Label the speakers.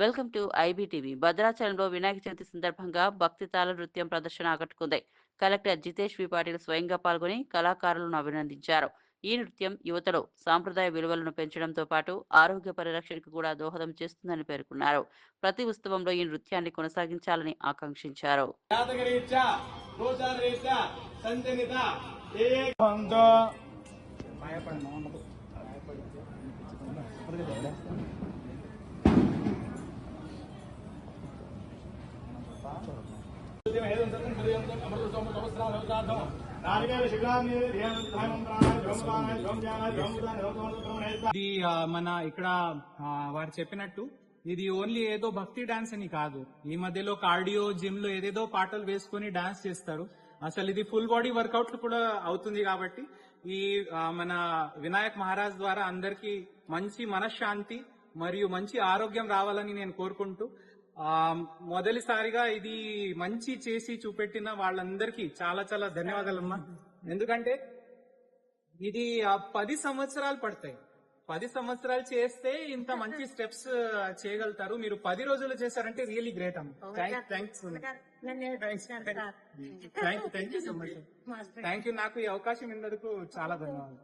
Speaker 1: Welcome to IBTV. భద్రాచలంలో వినాయక చవితి సందర్భంగా భక్తి తాళ నృత్యం ప్రదర్శన ఆకట్టుకుంది. కలెక్టర్ జితేష్ వి పాటిల్ స్వయంగా పాల్గొని కళాకారులను అభినందించారు. ఈ నృత్యం యువతలో సాంప్రదాయ విలువలను పెంచడంతో పాటు ఆరోగ్య పరిరక్షణకు కూడా దోహదం చేస్తుందని పేర్కొన్నారు. ప్రతి ఉత్సవంలో ఈ నృత్యాన్ని కొనసాగించాలని ఆకాంక్షించారు.
Speaker 2: ఇది మన ఇక్కడ వారు చెప్పినట్టు ఇది ఓన్లీ ఏదో భక్తి డాన్స్ అని కాదు. ఈ మధ్యలో కార్డియో జిమ్లో ఏదేదో పాటలు వేసుకొని డాన్స్ చేస్తారు. అసలు ఇది ఫుల్ బాడీ వర్కౌట్ కూడా అవుతుంది కాబట్టి ఈ మన వినాయక్ మహారాజ్ ద్వారా అందరికీ మంచి మనశ్శాంతి మరియు మంచి ఆరోగ్యం రావాలని నేను కోరుకుంటూ మొదటిసారిగా ఇది మంచి చేసి చూపెట్టిన వాళ్ళందరికీ చాలా చాలా ధన్యవాదాలమ్మా. ఎందుకంటే ఇది పది సంవత్సరాలు పడతాయి. పది సంవత్సరాలు చేస్తే ఇంత మంచి స్టెప్స్ చేయగలుగుతారు. మీరు పది రోజులు చేశారంటే రియలీ గ్రేట్ అమ్మ. Thanks thank you so much. Thank you. నాకు ఈ అవకాశం ఇన్నందుకు చాలా ధన్యవాదాలు.